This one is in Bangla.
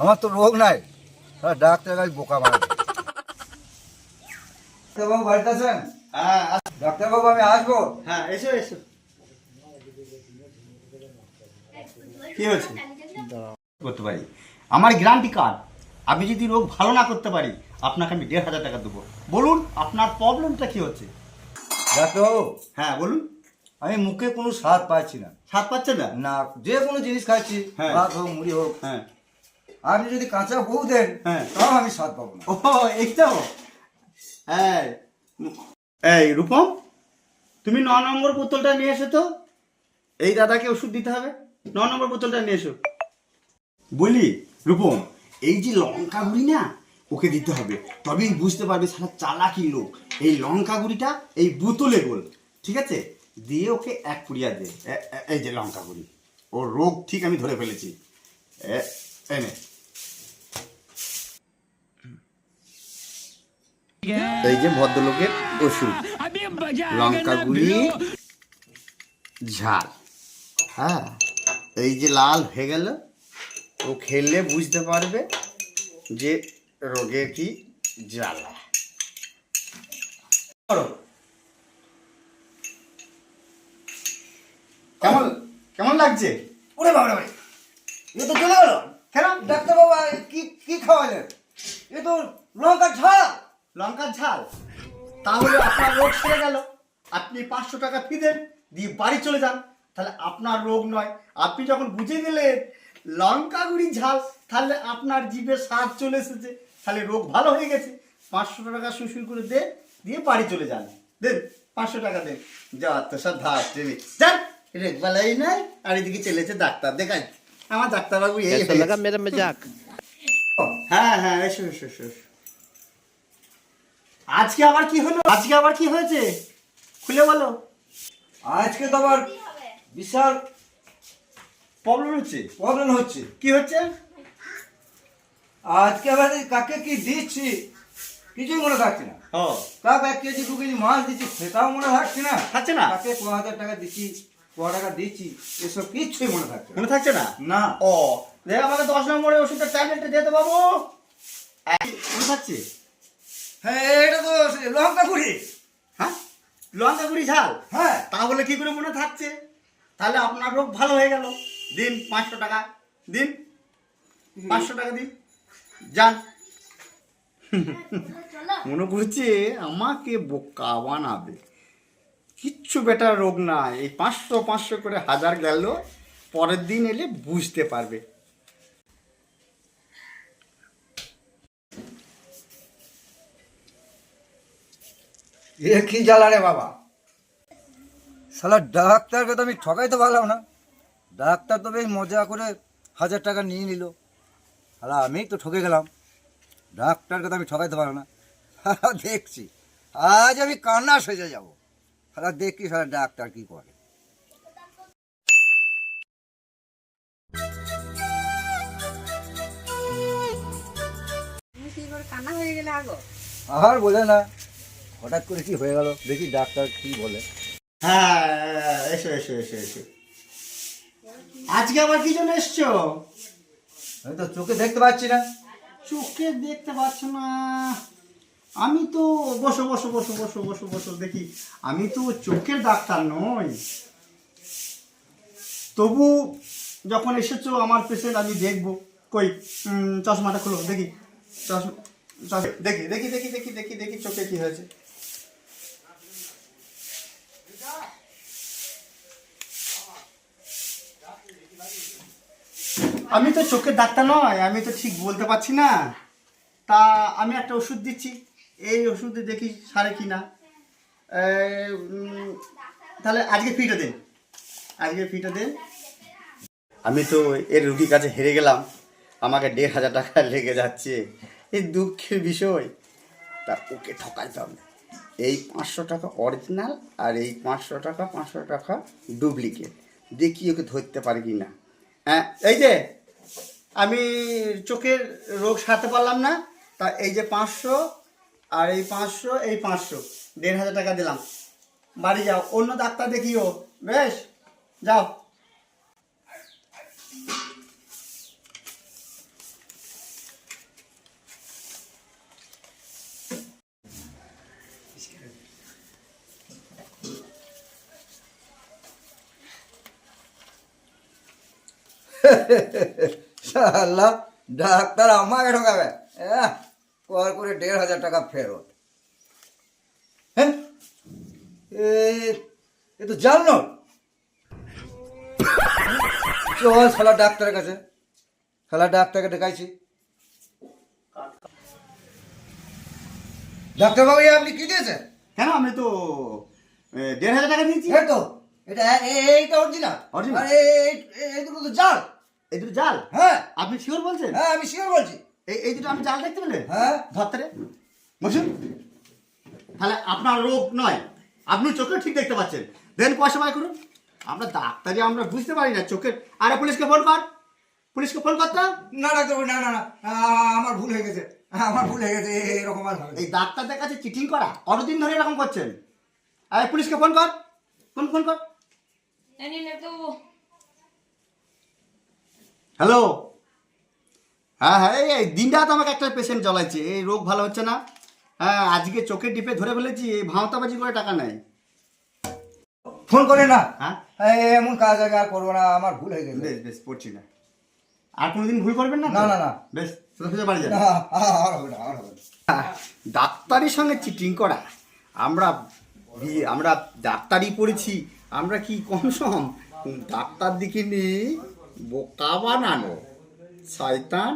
আমার তো রোগ নাই। হ্যাঁ ডাক্তার কাছে বোকা মারা ডাক্তারবাবু বাড়িতে আছেন? হ্যাঁ ডাক্তারবাবু আমি আসব। হ্যাঁ এসো এসো। কি হয়েছে? করতে পারি। আমার গ্যারান্টি কার্ড। আমি যদি রোগ ভালো না করতে পারি আপনাকে আমি দেড় হাজার টাকা দেবো। বলুন আপনার প্রবলেমটা কি হচ্ছে? ডাক্তারবাবু হ্যাঁ বলুন। আমি মুখে কোনো স্বাদ পাচ্ছি না। স্বাদ পাচ্ছেন না? না যে কোনো জিনিস খাচ্ছি। হ্যাঁ। ভাত হোক মুড়ি হোক। হ্যাঁ। আপনি যদি কাঁচা বউ দেন হ্যাঁ। তাও আমি স্বাদ পাবো না। ও এই তো হ্যাঁ। এই রূপম তুমি ন নম্বর বোতলটা নিয়ে এসো তো। এই দাদাকে ওষুধ দিতে হবে। ন নম্বর বোতলটা নিয়ে এসো। বলি রূপম এই যে লঙ্কা গুড়ি না ওকে দিতে হবে। তবেই বুঝতে পারবে সারা চালাকি লোক। এই লঙ্কা গুড়িটা এই বোতলে গোল। ঠিক আছে? দিয়ে ওকে এক পুড়িয়া দে। এই যে লঙ্কা গুড়ি। ওর রোগ ঠিক আমি ধরে ফেলেছি। এ- এই যে ভদ্রলোকের ওষুধ লঙ্কা গুঁড়ি ঝাল। হ্যাঁ এই যে লাল হয়ে গেল ও খেলে বুঝতে পারবে যে রোগে কি জ্বালা। কেমন কেমন লাগছে? ওরে বাবা রে এ তো চলে গেল। কেন ডাক্তার বাবা কি কি খাওয়া খাওয়ালেন? এ তো লঙ্কা ঝাল। লঙ্কার ঝাল। তাহলে আপনার রোগ সেরে গেল। আপনি পাঁচশো টাকা ফি দেন দিয়ে বাড়ি চলে যান। তাহলে আপনার রোগ নয়। আপনি যখন বুঝে গেলেন লঙ্কা গুঁড়ি ঝাল তাহলে আপনার জীবের স্বাদ চলে এসেছে। তাহলে রোগ ভালো হয়ে গেছে। পাঁচশো টাকা শুশুর করে দে দিয়ে বাড়ি চলে যান। দেন পাঁচশো টাকা দেন। যা তো সব ধার ট্রেনে যান রেখবালাই নাই আর এদিকে চলেছে ডাক্তার। দেখাই। আমার ডাক্তারবাবু এই হ্যাঁ হ্যাঁ এসো এসো এসো। আজকে আবার কি হলো? আজকে আবার কি হয়েছে? খুলে বলো। আজকে তো আবার বিশাল প্রবলেম হচ্ছে। প্রবলেম হচ্ছে। কি হচ্ছে? আজকে আবার কাকে কি দিচ্ছি? কিছুই মনে থাকছে না। ও। কাক এক কেজি দু কেজি মাছ দিচ্ছি সেটাও মনে থাকছে না। থাকছে না? কাকে ক হাজার টাকা দিচ্ছি ক টাকা দিচ্ছি এসব কিচ্ছুই মনে থাকছে মনে থাকছে না? না। ও। দেখ আমাকে দশ নম্বরের ওষুধটা ট্যাবলেটটা দিয়ে তো বাবু। মনে থাকছে? হ্যাঁ এটা তো লঙ্কা কুড়ি হ্যাঁ? লঙ্কা গুড়ি ঝাল? হ্যাঁ। তাহলে কি করে মনে থাকছে? তাহলে আপনার রোগ ভালো হয়ে গেল। দিন পাঁচশো টাকা। দিন পাঁচশো টাকা দিন। যান। মনে করছে আমাকে বোকা বানাবে। কিচ্ছু বেটার রোগ না। এই পাঁচশো পাঁচশো করে হাজার গেল পরের দিন এলে বুঝতে পারবে। এ কি জ্বালা রে বাবা? শালা ডাক্তারকে তো আমি ঠকাইতে পারলাম না। ডাক্তার তো বেশ মজা করে হাজার টাকা নিয়ে নিল। শালা আমি তো ঠকে গেলাম। ডাক্তারকে তো আমি ঠকাইতে পারলাম না। দেখছি। আজ আমি কান্না সেজে যাব। শালা দেখি শালা ডাক্তার কি করে। আর বোঝে না। হঠাৎ করে কি হয়ে গেল? দেখি ডাক্তার কি বলে। হ্যাঁ এসো এসো এসো এসো। আজকে আবার কি জন্য এসছো? আমি তো চোখে দেখতে পাচ্ছি না। চোখে দেখতে পাচ্ছ না। আমি তো বসো বসো বসো বসো বসো বসো দেখি। আমি তো চোখের ডাক্তার নই। তবু যখন এসেছ আমার পেশেন্ট আমি দেখব। কই চশমাটা খুলো দেখি। চশমা চশ- দেখি দেখি দেখি দেখি দেখি দেখি চোখে কি হয়েছে। আমি তো চোখের ডাক্তার নয়, আমি তো ঠিক বলতে পারছি না। তা আমি একটা ওষুধ দিচ্ছি। এই ওষুধে দেখি সারে কি না। তাহলে আজকে ফিটা দেন। আজকে ফিটা দেন। আমি তো এর রুগীর কাছে হেরে গেলাম। আমাকে দেড় হাজার টাকা লেগে যাচ্ছে। এই দুঃখের বিষয়। তা ওকে ঠকাইতে হবে। এই পাঁচশো টাকা অরিজিনাল আর এই পাঁচশো টাকা পাঁচশো টাকা ডুপ্লিকেট দেখি ওকে ধরতে পারি কি না। হ্যাঁ এই যে। আমি চোখের রোগ সারতে পারলাম না, তা এই যে পাঁচশো আর এই পাঁচশো এই পাঁচশো, দেড় হাজার টাকা দিলাম। বাড়ি যাও, অন্য ডাক্তার দেখিও। বেশ, যাও। শালা ডাক্তার আমাকে আহ, কর করে দেড় হাজার টাকা ফেরত। হ্যাঁ? এ তো জাল নোট। চল শালা ডাক্তারের কাছে। শালা ডাক্তারকে দেখাইছি ডাক্তারবাবু এ আপনি কি দিয়েছেন? কেন? আমি তো দেড় হাজার টাকা দিয়েছি। এই তো এটা এ- এইটা অরিজিনাল Original? এই এই দুটো তো জাল। এই দুটো জাল? হ্যাঁ। আপনি শিওর বলছেন? হ্যাঁ আমি শিওর বলছি। এই এই দুটো আমি জাল দেখতে পেলেন? হ্যাঁ। ধরতে? বসুন। তাহলে আপনার রোগ নয়। আপনি চোখে ঠিক দেখতে পাচ্ছেন। দেন পয়সা বাই করুন। আমরা ডাক্তারি আমরা বুঝতে পারি না চোখের। আরে পুলিশকে ফোন কর। পুলিশকে ফোন করতে না ডাক্তারবাবু না না না। আমার ভুল হয়ে গেছে। আমার ভুল হয়ে গেছে। এরকম আর এই ডাক্তারদের কাছে চিটিং করা। কতদিন ধরে এরকম করছেন? আরে পুলিশকে ফোন কর। ফোন ফোন কর। হ্যালো হ্যাঁ হ্যাঁ এই- দিন রাত আমাকে একটা পেশেন্ট জ্বলাইছে। এই রোগ ভালো হচ্ছে না। হ্যাঁ আজকে চোখের ডিপে ধরে ফেলেছি এই ভাঁওতাবাজি করে টাকা নেয় ফোন করে না? হ্যাঁ? এমন কাজ আগে আর করব না আমার ভুল হয়ে গেছে। বেশ বেশ পড়ছি না। আর কোনোদিন ভুল করবেন না? না, না, না। বেশ সোজা বাড়ি যান না, আ- আর হবে না আর হবে না। ডাক্তারের সঙ্গে চিটিং করা। আমরা আমরা ডাক্তারি পড়েছি আমরা কি কম সম? ডাক্তার দিকে নিয়ে বোকা বানানো। শয়তান।